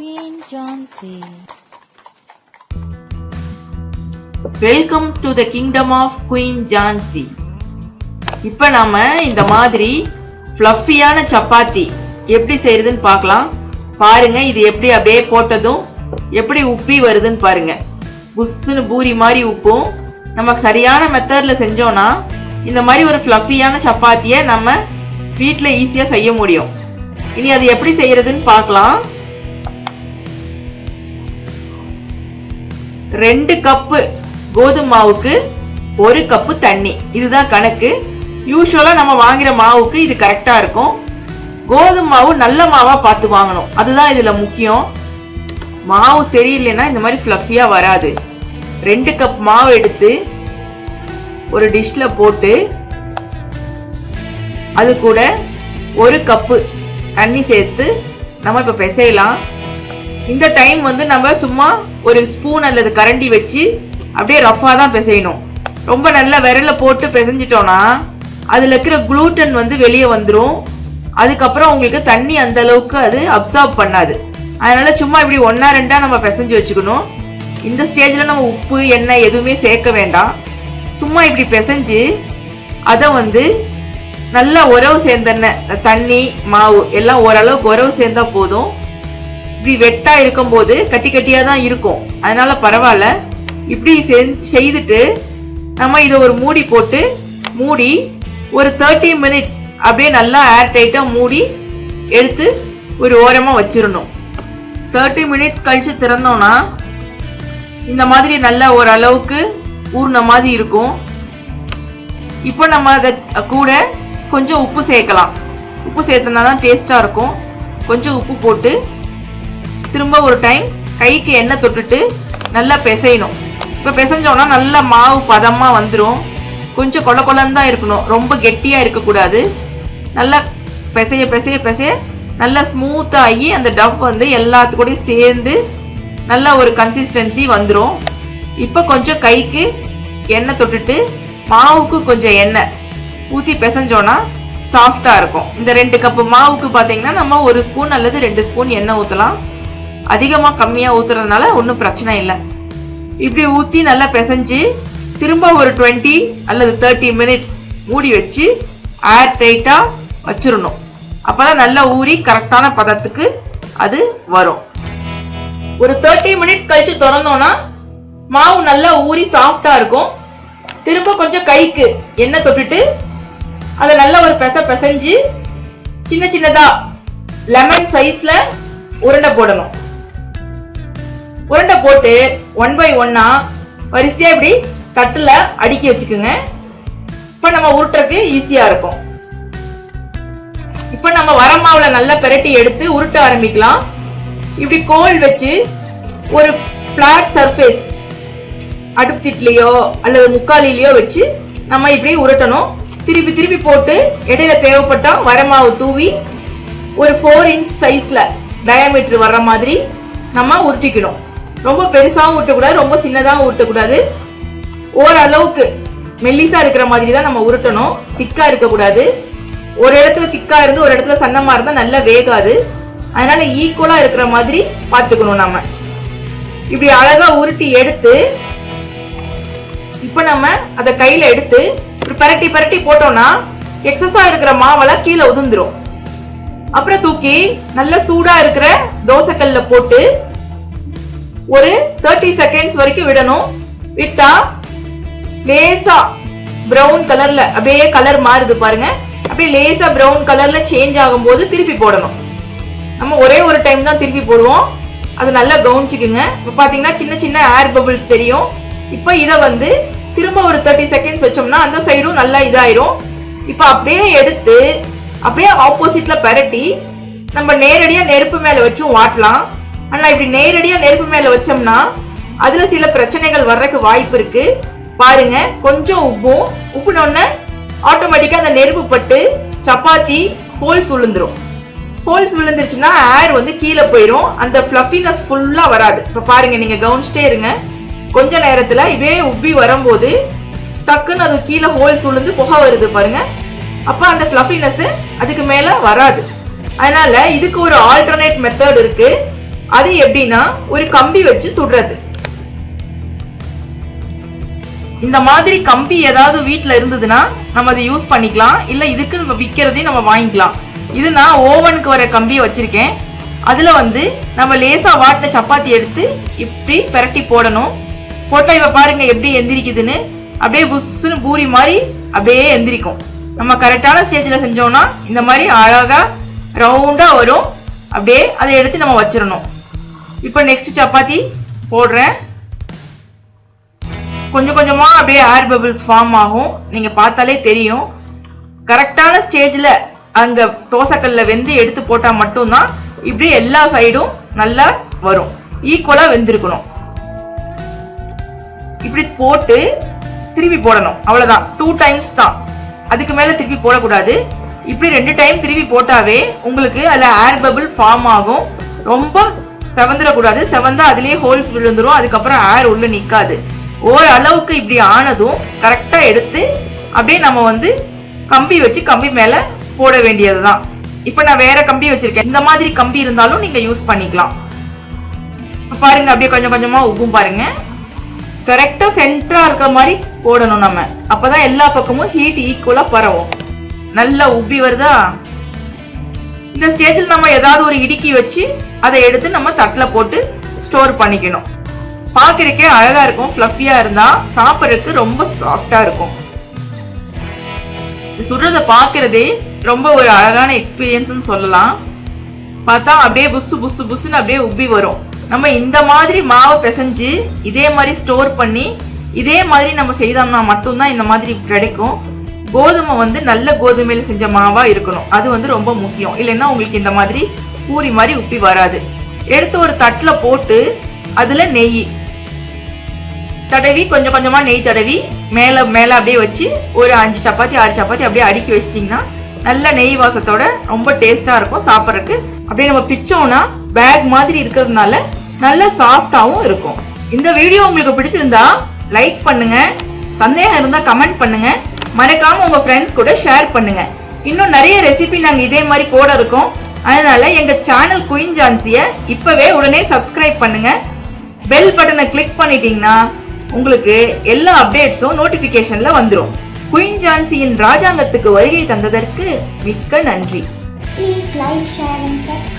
Queen Jhansi welcome to the kingdom of queen Jhansi இப்போ நாம இந்த மாதிரி ஃப்ளஃபியான சப்பாத்தி எப்படி செய்யறதுன்னு பார்க்கலாம். பாருங்க இது எப்படி அப்படியே போட்டதும் எப்படி உப்பி வருதுன்னு பாருங்க. புஷ்ஷுன்னு பூரி மாதிரி உப்பும் நம்ம சரியான மெத்தடில் செஞ்சோம்னா இந்த மாதிரி ஒரு ஃப்ளஃபியான சப்பாத்தியை நம்ம வீட்டில் ஈஸியாக செய்ய முடியும். இனி அது எப்படி செய்யறதுன்னு பார்க்கலாம். ரெண்டு கப்பு கோதுமை மாவுக்கு ஒரு கப்பு தண்ணி. இதுதான் கணக்கு. யூஸ்வலாக நம்ம வாங்குகிற மாவுக்கு இது கரெக்டாக இருக்கும். கோதுமை மாவு நல்ல மாவாக பார்த்து வாங்கணும். அதுதான் இதில் முக்கியம். மாவு சரியில்லைன்னா இந்த மாதிரி ஃப்ளஃபியாக வராது. ரெண்டு கப் மாவு எடுத்து ஒரு டிஷ்ஷில் போட்டு அது கூட ஒரு கப்பு தண்ணி சேர்த்து நம்ம இப்போ பிசையலாம். இந்த டைம் வந்து நம்ம சும்மா ஒரு ஸ்பூன் அல்லது கரண்டி வச்சு அப்படியே ரஃப்பாக தான் பிசையணும். ரொம்ப நல்லா விரல போட்டு பிசைஞ்சிட்டோன்னா அதில் இருக்கிற குளூட்டன் வந்து வெளியே வந்துடும் அதுக்கப்புறம் உங்களுக்கு தண்ணி அந்த அளவுக்கு அது அப்சார்ப் பண்ணாது. அதனால சும்மா இப்படி ஒன்றா ரெண்டாக நம்ம பிசைஞ்சு வச்சுக்கணும். இந்த ஸ்டேஜில் நம்ம உப்பு எண்ணெய் எதுவுமே சேர்க்க வேண்டாம். சும்மா இப்படி பிசைஞ்சு அதை வந்து நல்லா உறவு சேர்ந்தெண்ணெய் தண்ணி மாவு எல்லாம் ஓரளவுக்கு உறவு சேர்ந்தா போதும். இப்படி வெட்டா இருக்கும்போது கட்டி கட்டியா தான் இருக்கும். அதனால பரவாயில்ல. இப்படி செஞ்சு செய்துட்டு நம்ம இதை ஒரு மூடி போட்டு மூடி ஒரு தேர்ட்டி மினிட்ஸ் அப்படியே நல்லா ஏர் டைட்டாக மூடி எடுத்து ஒரு ஓரமாக வச்சிடணும் தேர்ட்டி மினிட்ஸ் கழித்து திறந்தோம்னா இந்த மாதிரி நல்லா ஓரளவுக்கு ஊறின மாதிரி இருக்கும். இப்போ நம்ம அதை கூட கொஞ்சம் உப்பு சேர்க்கலாம். உப்பு சேர்த்தனா தான் டேஸ்ட்டாக இருக்கும். கொஞ்சம் உப்பு போட்டு திரும்ப ஒரு டைம் கைக்கு எண்ணெய் தொட்டுட்டு நல்லா பிசையணும். இப்போ பிசைஞ்சோன்னா நல்லா மாவு பதமாக வந்துடும் கொஞ்சம் கொல கொலன்னு தான் இருக்கணும். ரொம்ப கெட்டியாக இருக்கக்கூடாது. நல்லா பிசைய பிசைய பிசைய நல்லா ஸ்மூத்தாகி அந்த டவ் வந்து எல்லாத்துக்கூடையும் சேர்ந்து நல்ல ஒரு கன்சிஸ்டன்சி வந்துடும் இப்போ கொஞ்சம் கைக்கு எண்ணெய் தொட்டுட்டு மாவுக்கு கொஞ்சம் எண்ணெய் ஊற்றி பிசைஞ்சோன்னா சாஃப்டாக இருக்கும். இந்த ரெண்டு கப்பு மாவுக்கு பார்த்தீங்கன்னா நம்ம ஒரு ஸ்பூன் அல்லது ரெண்டு ஸ்பூன் எண்ணெய் ஊற்றலாம் அதிகமாக கம்மியாக ஊற்றுறதுனால ஒன்றும் பிரச்சனை இல்லை. இப்படி ஊற்றி நல்லா பிசைஞ்சு திரும்ப ஒரு டுவெண்ட்டி அல்லது தேர்ட்டி மினிட்ஸ் மூடி வச்சு ஏர் டைட்டாக வச்சிடணும் அப்போ தான் நல்லா ஊறி கரெக்டான பதத்துக்கு அது வரும். ஒரு தேர்ட்டி மினிட்ஸ் கழித்து திறந்தோன்னா மாவு நல்லா ஊறி சாஃப்டாக இருக்கும். திரும்ப கொஞ்சம் கைக்கு எண்ணெய் தொட்டுட்டு அதை நல்லா ஒரு பெச பிசைஞ்சு சின்ன சின்னதாக லெமன் சைஸில் உருண்டை போடணும். உருண்டை போட்டு ஒன் பை ஒன்னா வரிசையாக இப்படி தட்டில் அடுக்கி வச்சுக்கோங்க. இப்போ நம்ம உருட்டுறதுக்கு ஈஸியாக இருக்கும். இப்போ நம்ம வரமாவில் நல்லா பெரட்டி எடுத்து உருட்ட ஆரம்பிக்கலாம். இப்படி கோல் வச்சு ஒரு ஃப்ளாட் சர்ஃபேஸ் அடுப்புத்திட்லையோ அல்லது முக்காலிலையோ வச்சு நம்ம இப்படி உருட்டணும். திருப்பி திருப்பி போட்டு இடையில தேவைப்பட்டால் வரமாவு தூவி ஒரு ஃபோர் இன்ச் சைஸில் டயாமீட்டர் வர்ற மாதிரி நம்ம உருட்டிக்கணும். ரொம்ப பெருசாகவும் ஊட்டக்கூடாது ரொம்ப சின்னதாகவும் ஊட்டக்கூடாது. ஓரளவுக்கு மெல்லிசாக இருக்கிற மாதிரி தான் நம்ம உருட்டணும். திக்காக இருக்கக்கூடாது. ஒரு இடத்துல திக்காக இருந்து ஒரு இடத்துல சன்னமாக இருந்தால் நல்லா வேகாது. அதனால ஈக்குவலாக இருக்கிற மாதிரி பார்த்துக்கணும் நம்ம இப்படி அழகாக உருட்டி எடுத்து இப்போ நம்ம அதை கையில் எடுத்து இப்படி பரட்டி பரட்டி போட்டோம்னா எக்ஸஸாக இருக்கிற மாவெல்லாம் கீழே உதிர்ந்துடும் அப்புறம் தூக்கி நல்ல சூடாக இருக்கிற தோசைக்கல்ல போட்டு ஒரு தேர்ட்டி செகண்ட்ஸ் வரைக்கும் விடணும். விட்டா லேசா ப்ரௌன் கலர்ல அப்படியே கலர் மாறுது பாருங்க. அப்படியே லேசா ப்ரௌன் கலர்ல சேஞ்ச் ஆகும்போது திருப்பி போடணும். நம்ம ஒரே ஒரு டைம் தான் திருப்பி போடுவோம். அது நல்லா கவனிச்சுக்குங்க. இப்போ பார்த்தீங்கன்னா சின்ன சின்ன ஏர் பபிள்ஸ் தெரியும். இப்போ இதை வந்து திரும்ப ஒரு தேர்ட்டி செகண்ட்ஸ் வச்சோம்னா அந்த சைடும் நல்லா இதாயிரும். இப்போ அப்படியே எடுத்து அப்படியே ஆப்போசிட்ல பரட்டி நம்ம நேரடியாக நெருப்பு மேலே வச்சும் வாட்டலாம். ஆனால் இப்படி நேரடியாக நெருப்பு மேலே வச்சோம்னா அதில் சில பிரச்சனைகள் வர்றதுக்கு வாய்ப்பு இருக்கு. பாருங்க கொஞ்சம் உப்பும் உப்புனோடனே ஆட்டோமேட்டிக்காக அந்த நெருப்பு பட்டு சப்பாத்தி ஹோல்ஸ் விழுந்துரும் ஹோல்ஸ் விழுந்துருச்சுன்னா ஏர் வந்து கீழே போயிடும் அந்த ஃப்ளஃபினஸ் ஃபுல்லாக வராது. இப்போ பாருங்க நீங்கள் கவனிச்சிட்டே இருங்க. கொஞ்ச நேரத்தில் இதே உப்பி வரும்போது டக்குன்னு அது கீழே ஹோல்ஸ் விழுந்து புகை வருது பாருங்க. அப்போ அந்த ஃப்ளஃபினஸ்ஸு அதுக்கு மேலே வராது. அதனால இதுக்கு ஒரு ஆல்டர்னேட் மெத்தட் இருக்குது அது எப்படின்னா ஒரு கம்பி வச்சு சுடுறது. இந்த மாதிரி கம்பி ஏதாவது வீட்டில் இருந்ததுன்னா நம்ம அதை யூஸ் பண்ணிக்கலாம். இல்லை இதுக்கு நம்ம விற்கிறதையும் நம்ம வாங்கிக்கலாம். இது நான் ஓவனுக்கு வர கம்பியை வச்சுருக்கேன். அதில் வந்து நம்ம லேசாக வாட்டின சப்பாத்தி எடுத்து இப்படி பிரட்டி போடணும். போட்டால் இப்போ பாருங்கள் எப்படி எந்திரிக்குதுன்னு. அப்படியே புஷ்ஷுன்னு பூரி மாதிரி அப்படியே எந்திரிக்கும். நம்ம கரெக்டான ஸ்டேஜில் செஞ்சோம்னா இந்த மாதிரி அழகாக ரவுண்டாக வரும். அப்படியே அதை எடுத்து நம்ம வச்சிடணும். இப்போ நெக்ஸ்ட் சப்பாத்தி போடுறேன். கொஞ்சம் கொஞ்சமாக அப்படியே ஏர் பபிள்ஸ் ஃபார்ம் ஆகும். நீங்கள் பார்த்தாலே தெரியும். கரெக்டான ஸ்டேஜில் அங்கே தோசைக்கல்லில் வெந்து எடுத்து போட்டால் மட்டும்தான் இப்படி எல்லா சைடும் நல்லா வரும். ஈக்குவலாக வெந்திருக்கணும். இப்படி போட்டு திருப்பி போடணும். அவ்வளோதான் டூ டைம்ஸ் தான். அதுக்கு மேலே திருப்பி போடக்கூடாது. இப்படி ரெண்டு டைம் திருப்பி போட்டாவே உங்களுக்கு அதில் ஏர் பபிள் ஃபார்ம் ஆகும். ரொம்ப செவந்துடக்கூடாது செவந்தா அதுலேயே ஹோல்ஸ் விழுந்துடும் அதுக்கப்புறம் ஏர் உள்ளே நிற்காது ஓரளவுக்கு இப்படி ஆனதும் கரெக்டாக எடுத்து அப்படியே நம்ம வந்து கம்பி வச்சு கம்பி மேலே போட வேண்டியது தான் இப்போ நான் வேற கம்பி வச்சுருக்கேன். இந்த மாதிரி கம்பி இருந்தாலும் நீங்கள் யூஸ் பண்ணிக்கலாம். பாருங்க அப்படியே கொஞ்சம் கொஞ்சமாக உப்பும் பாருங்க. கரெக்டாக சென்டராக இருக்க மாதிரி போடணும் நம்ம. அப்போ தான் எல்லா பக்கமும் ஹீட் ஈக்குவலாக பரவும். நல்லா உப்பி வருதா? இந்த ஸ்டேஜில் நம்ம ஏதாவது ஒரு இடுக்கி வச்சு அதை எடுத்து நம்ம தட்டில் போட்டு ஸ்டோர் பண்ணிக்கணும். பார்க்குறக்கே அழகாக இருக்கும். ஃப்ளஃபியாக இருந்தால் சாப்பிட்றதுக்கு ரொம்ப சாஃப்டாக இருக்கும். இது பார்க்குறதே ரொம்ப ஒரு அழகான எக்ஸ்பீரியன்ஸ்னு சொல்லலாம். பார்த்தா அப்படியே புசு புசு புசுன்னு அப்படியே உப்பி வரும். நம்ம இந்த மாதிரி மாவை பிசைஞ்சு இதே மாதிரி ஸ்டோர் பண்ணி இதே மாதிரி நம்ம செய்தோம்னா மட்டும்தான் இந்த மாதிரி கிடைக்கும். கோதுமை வந்து நல்ல கோதுமையில் செஞ்ச மாவா இருக்கணும். அது வந்து ரொம்ப முக்கியம். இல்லைன்னா உங்களுக்கு இந்த மாதிரி பூரி மாதிரி உப்பி வராது. எடுத்து ஒரு தட்டில் போட்டு அதில் நெய். தடவி கொஞ்சம் கொஞ்சமாக நெய் தடவி மேலே மேலே அப்படியே வச்சு ஒரு அஞ்சு சப்பாத்தி ஆறு சப்பாத்தி அப்படியே அடுக்கி வச்சிட்டிங்கன்னா நல்ல நெய் வாசத்தோட ரொம்ப டேஸ்ட்டாக இருக்கும் சாப்பிட்றதுக்கு. அப்படியே நம்ம பிச்சோம்னா பேக் மாதிரி இருக்கிறதுனால நல்ல சாஃப்டாகவும் இருக்கும். இந்த வீடியோ உங்களுக்கு பிடிச்சிருந்தா லைக் பண்ணுங்கள் சந்தேகம் இருந்தால் கமெண்ட் பண்ணுங்கள் மறக்காம உங்க ஃப்ரெண்ட்ஸ் கூட ஷேர் பண்ணுங்க. இன்னும் நிறைய ரெசிபி நாங்க இதே மாதிரி போட இருக்கோம். அதனால எங்க சேனல் குயின் ஜான்சிய இப்பவே உடனே சப்ஸ்கிரைப் பண்ணுங்க. பெல் பட்டனை கிளிக் பண்ணிட்டீங்கன்னா உங்களுக்கு எல்லா அப்டேட்ஸும் நோட்டிபிகேஷன்ல வந்துடும் குயின் ஜான்சியின் ராஜாங்கத்துக்கு வருகை தந்ததற்கு மிக்க நன்றி. Please like, share and subscribe.